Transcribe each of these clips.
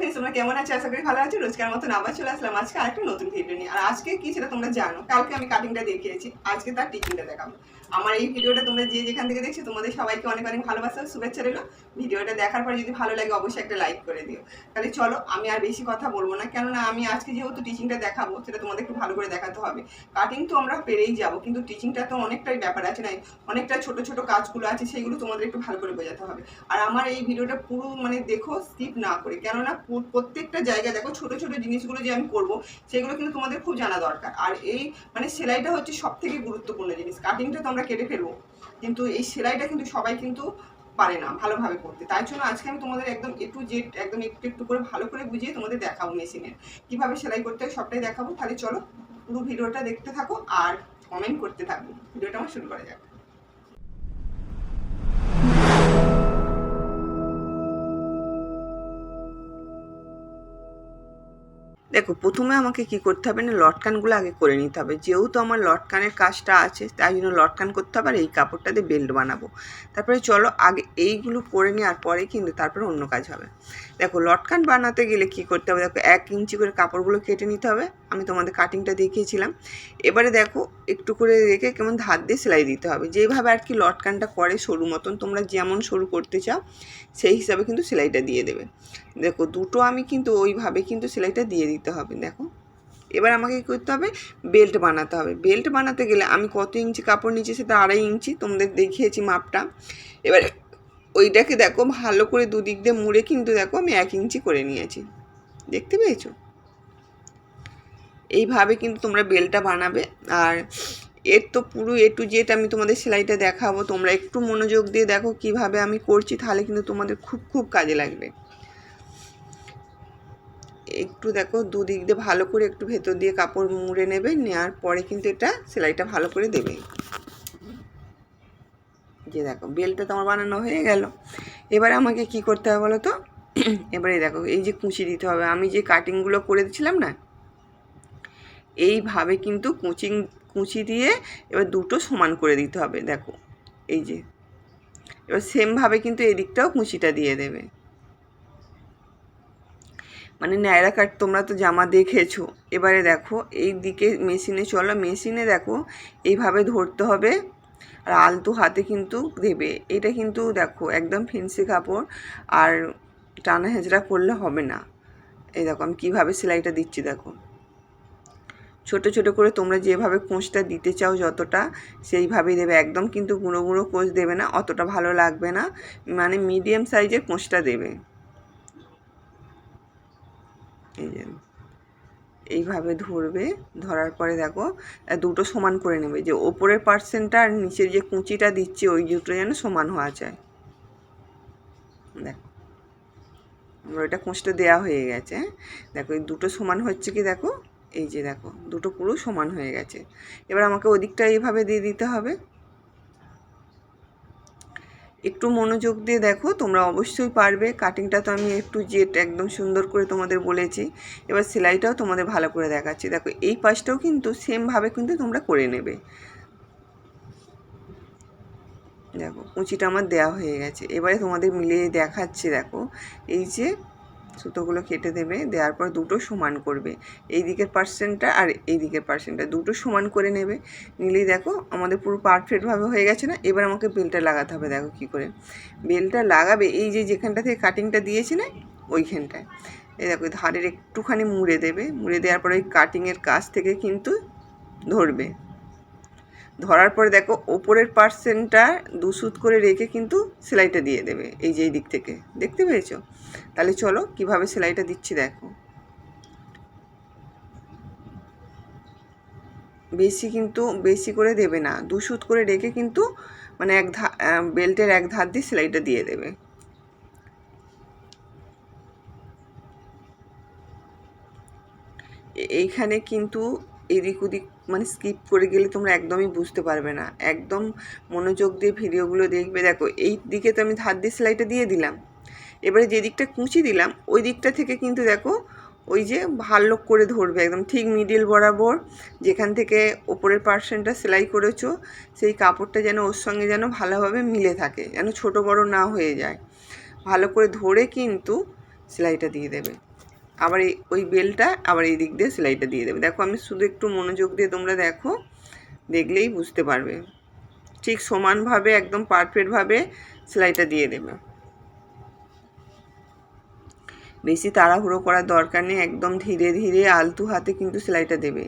Friends তোমরা কেমন আছো? আশা করি ভালো আছো। রোজকার মতন আবার চলে আসলাম আজকে আরেকটা নতুন ভিডিও নিয়ে। আর আজকে কি সেটা তোমরা জানো? কালকে আমি কাটিংটা দেখিয়েছি। আজকে তার টিচিংটা দেখাবো। আমার এই ভিডিওটা তোমরা যে যেখান থেকে দেখছ, তোমাদের সবাইকে অনেক অনেক ভালোবাসা শুভেচ্ছা রইল। ভিডিওটা দেখার পর যদি ভালো লাগে, অবশ্যই একটা লাইক করে দিও। তাহলে চলো, আমি আর বেশি কথা বলব না। কেননা আমি আজকে যেহেতু টিচিংটা দেখাবো, সেটা তোমাদের একটু ভালো করে দেখাতে হবে। কাটিং তো আমরা পেরেই যাব, কিন্তু টিচিংটা তো অনেকটাই ব্যাপার আছে না? অনেকটা ছোট ছোট কাজগুলো আছে সেইগুলো তোমাদের একটু ভালো করে বোঝাতে হবে। আর আমার এই ভিডিওটা পুরো মানে দেখো স্কিপ না করে। কেননা প্রত্যেকটা জায়গায় দেখো ছোট ছোট জিনিসগুলো যে আমি করব, সেগুলো কিন্তু তোমাদের খুব জানা দরকার। আর এই মানে সেলাইটা হচ্ছে সব থেকে গুরুত্বপূর্ণ জিনিস। কাটিংটা তো আমরা কেটে ফেলব, কিন্তু এই সেলাইটা কিন্তু সবাই কিন্তু পারে না ভালোভাবে করতে। তাই জন্য আজকে আমি তোমাদের একদম একটু জেড একদম একটু একটু করে ভালো করে বুঝিয়ে তোমাদের দেখাবো মেশিনের কীভাবে সেলাই করতে হয় সবটাই দেখাবো। তাহলে চলো পুরো ভিডিওটা দেখতে থাকো আর কমেন্ট করতে থাকব ভিডিওটা আমার শুরু করা যাক। দেখো, প্রথমে আমাকে কি করতে হবে না লটকানগুলো আগে করে নিতে হবে। যেহেতু আমার লটকানের কাজটা আছে, তাই জন্য লটকান করতে হবে আর এই কাপড়টা দিয়ে বেল্ট বানাবো। তারপরে চলো, আগে এইগুলো করে নেওয়ার পরে কিন্তু তারপরে অন্য কাজ হবে। দেখো লটকান বানাতে গেলে কি করতে হবে? দেখো, এক ইঞ্চি করে কাপড়গুলো কেটে নিতে হবে। আমি তোমাদের কাটিংটা দেখিয়েছিলাম। এবারে দেখো, একটু করে রেখে কেমন ধার দিয়ে সেলাই দিতে হবে। যেইভাবে আর কি লটকানটা করে সরু মতন, তোমরা যেমন সরু করতে চাও, সেই হিসাবে কিন্তু সেলাইটা দিয়ে দেবে। দেখো, দুটো আমি কিন্তু ওইভাবে কিন্তু সেলাইটা দিয়ে দিতে হবে, দেখো। এবার আমাকে কী করতে হবে? বেল্ট বানাতে হবে। বেল্ট বানাতে গেলে আমি কত ইঞ্চি কাপড় নিচ্ছি সেটা আড়াই ইঞ্চি, তোমাদের দেখিয়েছি মাপটা। এবার ওইটাকে দেখো, ভালো করে দুদিক দিয়ে মুড়ে কিন্তু দেখো আমি এক ইঞ্চি করে নিয়েছি। দেখতে পেয়েছ? এইভাবে কিন্তু তোমরা বেলটা বানাবে। আর এর তো পুরো এ টু জেড আমি তোমাদের সেলাইটা দেখাবো। তোমরা একটু মনোযোগ দিয়ে দেখো কীভাবে আমি করছি, তাহলে কিন্তু তোমাদের খুব খুব কাজে লাগবে। একটু দেখো দুদিক দিয়ে ভালো করে একটু ভেতর দিয়ে কাপড় মুড়ে নেবে, নেওয়ার পরে কিন্তু এটা সেলাইটা ভালো করে দেবে। যে দেখো, বেলটা তোমার বানানো হয়ে গেল। এবারে আমাকে কি করতে হবে বলো তো? এবারে দেখো এই যে কুচি দিতে হবে। আমি যে কাটিংগুলো করে দিচ্ছিলাম না এইভাবে কিন্তু কুচিং, কুচি দিয়ে এবার দুটো সমান করে দিতে হবে, দেখো, এই যে। এবার সেমভাবে কিন্তু এদিকটাও কুচিটা দিয়ে দেবে। মানে ন্যায়রা কাট তোমরা তো জামা দেখেছ। এবারে দেখো, এই দিকে মেশিনে চলো, মেশিনে দেখো, এইভাবে ধরতে হবে আর আলতু হাতে কিন্তু দেবে। এটা কিন্তু দেখো, একদম ফেন্সি কাপড় আর টানা হেঁচড়া করলে হবে না। এই দেখো, আমি কীভাবে সেলাইটা দিচ্ছি, দেখো। ছোট ছোট করে তোমরা যেভাবে কোঁচটা দিতে চাও যতটা, সেইভাবেই দেবে। একদম কিন্তু গুঁড়ো গুঁড়ো কোঁচ দেবে না, অতটা ভালো লাগবে না। মানে মিডিয়াম সাইজের কোঁচটা দেবে। এই যে, এইভাবে ধরবে, ধরার পরে দেখো দুটো সমান করে নেবে। যে ওপরের পার্সেন্টটা আর নিচের যে কুঁচিটা দিচ্ছি, ওই দুটো যেন সমান হওয়া যায়। দেখো আমার ওইটা কুঁচটা দেওয়া হয়ে গেছে? দেখো, এই দুটো সমান হচ্ছে কি দেখো? এই যে দেখো, দুটো পুরো সমান হয়ে গেছে। এবার আমাকে ওদিকটা এইভাবে দিয়ে দিতে হবে। একটু মনোযোগ দিয়ে দেখো, তোমরা অবশ্যই পারবে। কাটিংটা তো আমি একটু জেট, একদম সুন্দর করে তোমাদের বলেছি। এবার সেলাইটাও তোমাদের ভালো করে দেখাচ্ছি। দেখো, এই পাশটাও কিন্তু সেমভাবে কিন্তু তোমরা করে নেবে। দেখো, কুচিটা আমার দেওয়া হয়ে গেছে। এবারে তোমাদের মিলিয়ে দেখাচ্ছি, দেখো। এই যে সুতোগুলো কেটে দেবে, দেওয়ার পর দুটো সমান করবে। এই দিকের পার্সেন্টটা আর এই দিকের পার্সেন্টটা দুটো সমান করে নেবে। নিলেই দেখো আমাদের পুরো পারফেক্টভাবে হয়ে গেছে না? এবার আমাকে বেলটা লাগাতে হবে, দেখো কি করে। বেলটা লাগাবে, এই যে যেখানটা থেকে কাটিংটা দিয়েছি না, ওইখানটায়। এই দেখো, ধারের একটুখানি মুড়ে দেবে, মুড়ে দেওয়ার পরে ওই কাটিংয়ের কাছ থেকে কিন্তু ধরবে। ধরার পরে দেখো, ওপরের পার্সেন্টটা দুসুত করে রেখে কিন্তু সেলাইটা দিয়ে দেবে, এই যে এই দিক থেকে। দেখতে পেয়েছ? তাহলে চলো, কীভাবে সেলাইটা দিচ্ছি দেখো। বেশি কিন্তু, বেশি করে দেবে না দুসুত করে রেখে কিন্তু মানে এক ধা বেল্টের এক ধার দিয়ে সেলাইটা দিয়ে দেবে। এইখানে কিন্তু এদিক ওদিক মানে স্কিপ করে গেলে তোমরা একদমই বুঝতে পারবে না। একদম মনোযোগ দিয়ে ভিডিওগুলো দেখবে। দেখো, এই দিকে তো আমি ধার দিয়ে সেলাইটা দিয়ে দিলাম। এবারে যে দিকটা কুচি দিলাম, ওই দিকটা থেকে কিন্তু দেখো ওই যে ভালো করে ধরবে, একদম ঠিক মিডিল বরাবর, যেখান থেকে ওপরের পার্সেন্টটা সেলাই করেছ, সেই কাপড়টা যেন ওর সঙ্গে যেন ভালোভাবে মিলে থাকে, যেন ছোট বড় না হয়ে যায়। ভালো করে ধরে কিন্তু সেলাইটা দিয়ে দেবে। আবার এই, ওই বেলটা আবার এই দিক দিয়ে সেলাইটা দিয়ে দেবে। দেখো আমি শুধু একটু মনোযোগ দিয়ে তোমরা দেখো, দেখলেই বুঝতে পারবে। ঠিক সমানভাবে, একদম পারফেক্টভাবে সেলাইটা দিয়ে দেবে। বেশি তাড়াহুড়ো করার দরকার নেই, একদম ধীরে ধীরে আলতু হাতে কিন্তু সেলাইটা দেবে।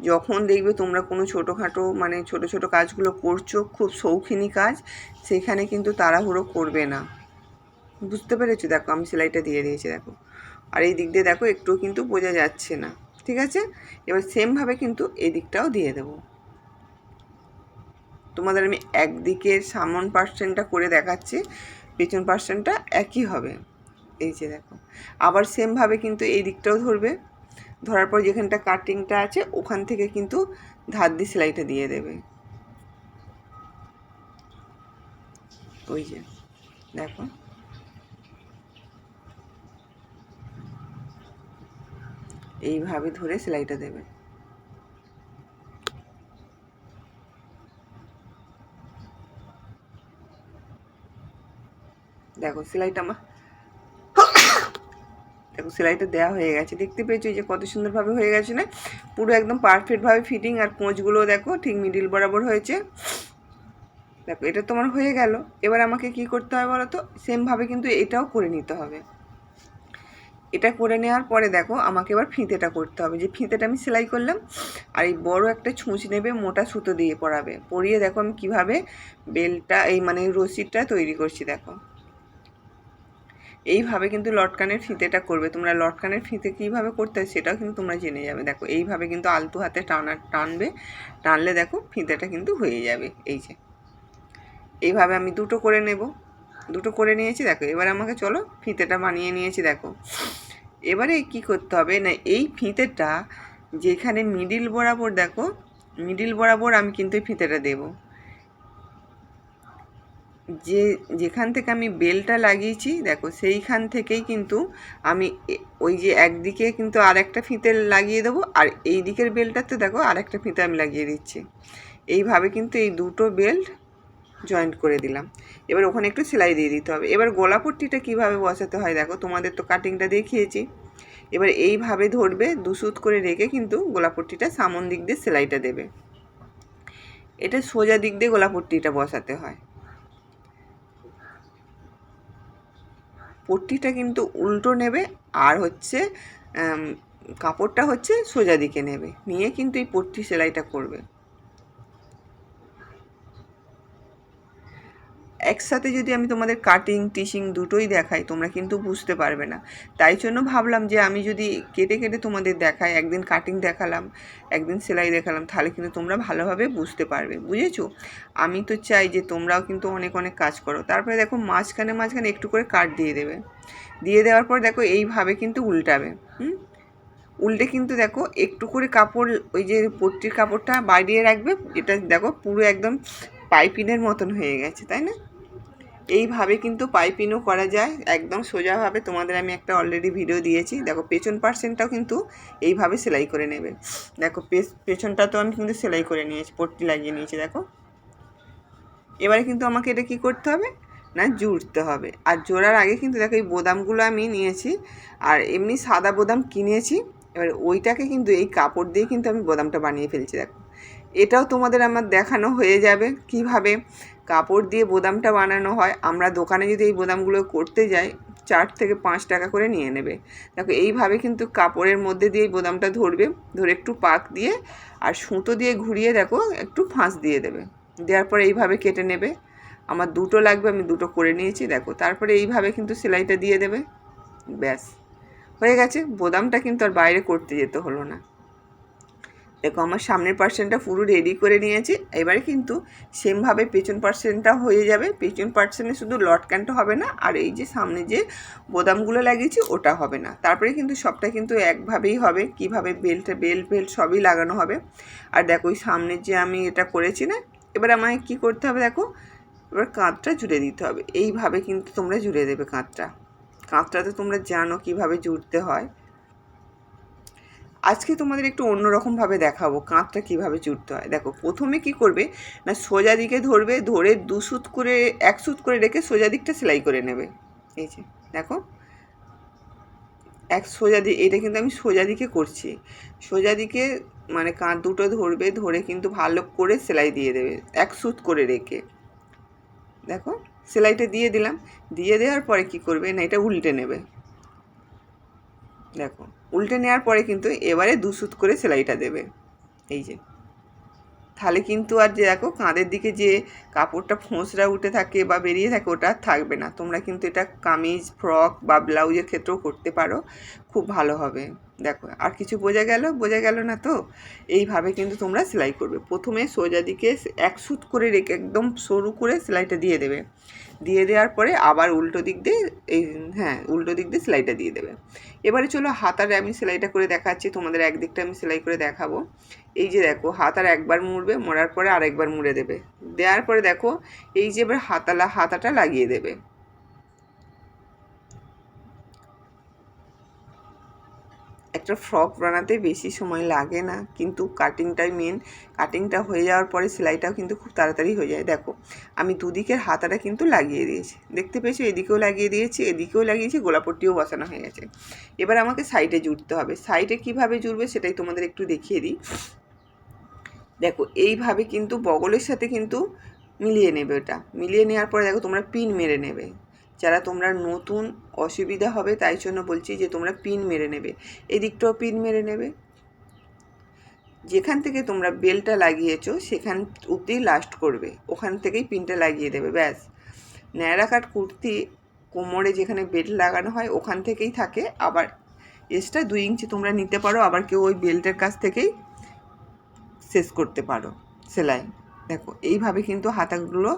যখন দেখবে তোমরা কোনো ছোটোখাটো মানে ছোট ছোট কাজগুলো করছ, খুব শৌখিনী কাজ, সেখানে কিন্তু তাড়াহুড়ো করবে না। বুঝতে পেরেছ? দেখো, আমি সেলাইটা দিয়ে দিয়েছি, দেখো। আর এই দিক দিয়ে দেখো একটু কিন্তু বোঝা যাচ্ছে না, ঠিক আছে? এবার সেমভাবে কিন্তু এই দিকটাও দিয়ে দেবো। তোমাদের আমি একদিকের সামন পার্সেন্টটা করে দেখাচ্ছি, পেছন পার্সেন্টটা একই হবে। এই যে দেখো। আবার সেমভাবে কিন্তু এই দিকটাও ধরবে। ধরার পর যেখানটা কাটিংটা আছে, ওখান থেকে কিন্তু ধার দিয়ে সেলাইটা দিয়ে দেবে। ওই যে, দেখো। এইভাবে ধরে সেলাইটা দেবে। দেখো, সেলাইটা আমার দেখো সেলাইটা দেওয়া হয়ে গেছে। দেখতে পেয়েছ যে কত সুন্দরভাবে হয়ে গেছে না? পুরো একদম পারফেক্টভাবে ফিটিং আর কোঁচগুলো দেখো, ঠিক মিডিল বরাবর হয়েছে। দেখো, এটা তোমার হয়ে গেল। এবার আমাকে কি করতে হবে বলো তো? সেমভাবে কিন্তু এটাও করে নিতে হবে। এটা করে নেওয়ার পরে দেখো, আমাকে এবার ফিতেটা করতে হবে। যে ফিতেটা আমি সেলাই করলাম, আর এই বড় একটা ছুঁচ নেবে, মোটা সুতো দিয়ে পরাবে। পরিয়ে দেখো আমি কীভাবে বেলটা, এই মানে রশিদটা তৈরি করছি, দেখো। এইভাবে কিন্তু লটকানের ফিতেটা করবে। তোমরা লটকানের ফিতে কীভাবে করতে হয় সেটাও কিন্তু তোমরা জেনে যাবে। দেখো, এইভাবে কিন্তু আলতু হাতে টানা টানবে। টানলে দেখো ফিতেটা কিন্তু হয়ে যাবে। এই যে। এইভাবে আমি দুটো করে নেব। দুটো করে নিয়েছি, দেখো। এবার আমাকে চলো ফিতেটা বানিয়ে নিয়েছি, দেখো। এবারে কি করতে হবে না, এই ফিতেটা যেখানে মিডিল বরাবর, দেখো, মিডিল বরাবর আমি কিন্তু এই ফিতেটা দেবো। যে যেখান থেকে আমি বেলটা লাগিয়েছি, দেখো সেইখান থেকেই কিন্তু আমি ওই যে একদিকে কিন্তু আর একটা ফিতে লাগিয়ে দেবো আর এই দিকের বেলটাতে দেখো আর একটা ফিতে আমি লাগিয়ে দিচ্ছি। এইভাবে কিন্তু এই দুটো বেল্ট জয়েন্ট করে দিলাম। এবার ওখানে একটু সেলাই দিয়ে দিতে হবে। এবার গোলাপট্টিটা কীভাবে বসাতে হয় দেখো, তোমাদের তো কাটিংটা দেখিয়েছি। এবার এইভাবে ধরবে, দুসুত করে রেখে কিন্তু গোলাপট্টিটা সামন দিক দিয়ে সেলাইটা দেবে। এটা সোজা দিক দিয়ে গোলাপট্টিটা বসাতে হয়। পট্টিটা কিন্তু উল্টো নেবে আর হচ্ছে কাপড়টা হচ্ছে সোজা দিকে নেবে। নিয়ে কিন্তু এই পট্টি সেলাইটা করবে। একসাথে যদি আমি তোমাদের কাটিং টিচিং দুটোই দেখাই, তোমরা কিন্তু বুঝতে পারবে না। তাই জন্য ভাবলাম যে আমি যদি কেটে কেটে তোমাদের দেখাই, একদিন কাটিং দেখালাম, একদিন সেলাই দেখালাম, তাহলে কিন্তু তোমরা ভালোভাবে বুঝতে পারবে, বুঝেছ? আমি তো চাই যে তোমরাও কিন্তু অনেক অনেক কাজ করো। তারপরে দেখো মাঝখানে মাঝখানে একটু করে কাট দিয়ে দেবে। দিয়ে দেওয়ার পর দেখো এইভাবে কিন্তু উল্টাবে, হুম? উল্টে কিন্তু দেখো একটু করে কাপড়, ওই যে পট্টির কাপড়টা বাড়িয়ে রাখবে, এটা দেখো পুরো একদম পাইপিনের মতন হয়ে গেছে, তাই না? এইভাবে কিন্তু পাইপিনও করা যায়, একদম সোজাভাবে। তোমাদের আমি একটা অলরেডি ভিডিও দিয়েছি। দেখো, পেছন পার্সেন্টটাও কিন্তু এইভাবে সেলাই করে নেবে। দেখো পেছনটা তো আমি কিন্তু সেলাই করে নিয়েছি, পট্টি লাগিয়ে নিয়েছি, দেখো। এবারে কিন্তু আমাকে এটা কি করতে হবে? না, জুড়তে হবে। আর জোড়ার আগে কিন্তু দেখো, এই বোদামগুলো আমি নিয়েছি। আর এমনি সাদা বোদাম কিনেছি। এবার ওইটাকে কিন্তু এই কাপড় দিয়ে কিন্তু আমি বোদামটা বানিয়ে ফেলছি, দেখো। এটাও তোমাদের আমার দেখানো হয়ে যাবে কীভাবে কাপড় দিয়ে বোদামটা বানানো হয়, আমরা দোকানে যদি এই বোদামগুলো করতে যাই, চার থেকে পাঁচ টাকা করে নিয়ে নেবে। দেখো, এইভাবে কিন্তু কাপড়ের মধ্যে দিয়ে বোদামটা ধরবে, ধরে একটু পাক দিয়ে আর সুতো দিয়ে ঘুরিয়ে দেখো, একটু ফাঁস দিয়ে দেবে। দেওয়ার পরে এইভাবে কেটে নেবে। আমার দুটো লাগবে, আমি দুটো করে নিয়েছি, দেখো। তারপরে এইভাবে কিন্তু সেলাইটা দিয়ে দেবে। ব্যাস। হয়ে গেছে। বোদামটা কিন্তু আর বাইরে করতে যেতে হলো না। দেখো আমার সামনের পার্সেন্টটা পুরো রেডি করে নিয়েছি। এবারে কিন্তু সেমভাবে পেছন পার্সেন্টটা হয়ে যাবে। পেছন পার্সেন্টে শুধু লটকানটা হবে না, আর এই যে সামনে যে বোদামগুলো লাগিয়েছি, ওটা হবে না। তারপরে কিন্তু সবটা কিন্তু একভাবেই হবে। কীভাবে বেল্টে বেল্ট বেল্ট সবই লাগানো হবে। আর দেখো ওই সামনে যে আমি এটা করেছি না, এবার আমায় কি করতে হবে দেখো? এবার কাঁধটা জুড়ে দিতে হবে। এইভাবে কিন্তু তোমরা জুড়ে দেবে কাঁধটা। কাঁধটা তো তোমরা জানো কীভাবে জুড়তে হয়। আজকে তোমাদের একটু অন্যরকমভাবে দেখাবো, কাঁধটা কীভাবে জুড়তে হয়। দেখো, প্রথমে কি করবে? না, সোজা দিকে ধরবে, ধরে দু সুত করে, এক সুত করে রেখে সোজা দিকটা সেলাই করে নেবে। এই যে, দেখো। এক সোজা দিকে এটা কিন্তু আমি সোজা দিকে করছি। সোজা দিকে মানে কাঁধ দুটো ধরবে, ধরে কিন্তু ভালো করে সেলাই দিয়ে দেবে, এক সুত করে রেখে। দেখো, সেলাইটা দিয়ে দিলাম। দিয়ে দেওয়ার পরে কি করবে? না, এটা উল্টে নেবে। দেখো উল্টে নেওয়ার পরে কিন্তু এবারে দুসুত করে সেলাইটা দেবে। এই যে। তাহলে কিন্তু আর যে দেখো কাঁধের দিকে যে কাপড়টা ফোঁসরা উঠে থাকে বা বেরিয়ে থাকে ওটা থাকবে না। তোমরা কিন্তু এটা কামিজ, ফ্রক বা ব্লাউজের ক্ষেত্রেও করতে পারো। খুব ভালো হবে। দেখো, আর কিছু বোঝা গেল? বোঝা গেল না তো? এইভাবে কিন্তু তোমরা সেলাই করবে। প্রথমে সোজা দিকে এক সুত করে রেখে একদম সরু করে সেলাইটা দিয়ে দেবে। দিয়ে দেওয়ার পরে আবার উল্টো দিক দিয়ে এই হ্যাঁ উল্টো দিক দিয়ে সেলাইটা দিয়ে দেবে। এবারে চলো হাতারে আমি সেলাইটা করে দেখাচ্ছি, তোমাদের একদিকটা আমি সেলাই করে দেখাবো। এই যে দেখো, হাতার একবার মুড়বে, মোড়ার পরে আরেকবার মুড়ে দেবে। দেওয়ার পরে দেখো, এই যে এবার হাতালা, হাতাটা লাগিয়ে দেবে। একটা ফ্রক বানাতে বেশি সময় লাগে না। কিন্তু কাটিংটাই মেন কাটিংটা হয়ে যাওয়ার পরে সেলাইটাও কিন্তু খুব তাড়াতাড়ি হয়ে যায়। দেখো, আমি দুদিকের হাতাটা কিন্তু লাগিয়ে দিয়েছি। দেখতে পেয়েছ? এদিকেও লাগিয়ে দিয়েছি, এদিকেও লাগিয়েছি, গোলাপট্টিও বসানো হয়ে গেছে। এবার আমাকে সাইডে জুড়তে হবে। সাইডে কীভাবে জুড়বে সেটাই তোমাদের একটু দেখিয়ে দিই। দেখো, এইভাবে কিন্তু বগলের সাথে কিন্তু মিলিয়ে নেবে ওটা। মিলিয়ে নেওয়ার পরে দেখো তোমরা পিন মেরে নেবে। যারা তোমরা নতুন অসুবিধা হবে তাই জন্য বলছি যে তোমরা পিন মেরে নেবে। এদিকটাও পিন মেরে নেবে। যেখান থেকে তোমরা বেলটা লাগিয়েছো, সেখান অবধি লাস্ট করবে। ওখান থেকেই পিনটা লাগিয়ে দেবে, ব্যাস। ন্যাড়া কাট কুর্তি কোমরে যেখানে বেল্ট লাগানো হয়, ওখান থেকেই থাকে। আবার এক্সট্রা দুই ইঞ্চি তোমরা নিতে পারো, আবার কেউ ওই বেল্টের কাছ থেকেই শেষ করতে পারো সেলাই। দেখো, এইভাবে কিন্তু হাতাগুলো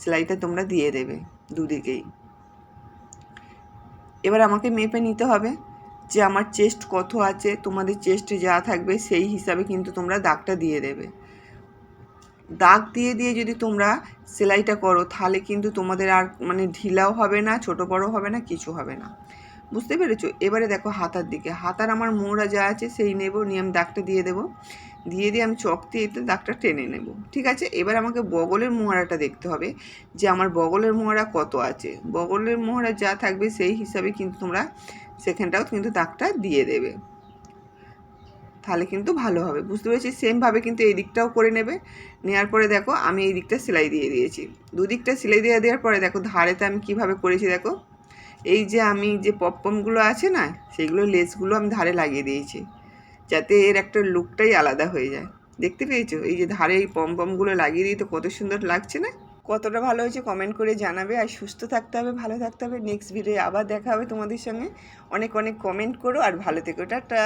সেলাইটা তোমরা দিয়ে দেবে দুদিকেই। এবার আমাকে মেপে নিতে হবে যে আমার চেস্ট কত আছে, তোমাদের চেস্টে যা থাকবে সেই হিসাবে কিন্তু তোমরা দাগটা দিয়ে দেবে। দাগ দিয়ে দিয়ে যদি তোমরা সেলাইটা করো, তাহলে কিন্তু তোমাদের আর মানে ঢিলাও হবে না, ছোট বড় হবে না, কিছু হবে না। বুঝতে পেরেছ? এবারে দেখো হাতার দিকে। হাতার আমার মোড়া যা আছে সেই নেব, নিয়ে আমি দাগটা দিয়ে দেবো। দিয়ে দিয়ে আমি চক দিয়ে এতে দাগটা টেনে নেব। ঠিক আছে? এবার আমাকে বগলের মোহরাটা দেখতে হবে যে আমার বগলের মোহরা কত আছে। বগলের মোহরা যা থাকবে সেই হিসাবে কিন্তু তোমরা সেখানটাও কিন্তু দাগটা দিয়ে দেবে। তাহলে কিন্তু ভালো হবে। বুঝতে পেরেছি? সেমভাবে কিন্তু এই দিকটাও করে নেবে। নেওয়ার পরে দেখো, আমি এই দিকটা সেলাই দিয়ে দিয়েছি। দুদিকটা সেলাই দিয়ে দেওয়ার পরে দেখো, ধারেতে আমি কীভাবে করেছি দেখো? এই যে আমি যে পপপমগুলো আছে না, সেইগুলো লেসগুলো আমি ধারে লাগিয়ে দিয়েছি। যাতে এর একটা লুকটাই আলাদা হয়ে যায়। দেখতে পেয়েছ? এই যে ধারে এই পমপমগুলো লাগিয়ে দিই তো কত সুন্দর লাগছে না? কতটা ভালো হয়েছে কমেন্ট করে জানাবে আর সুস্থ থাকতে হবে, ভালো থাকতে হবে। নেক্সট ভিডিও আবার দেখা হবে তোমাদের সঙ্গে। অনেক অনেক কমেন্ট করো আর ভালো থেকো। টাটা!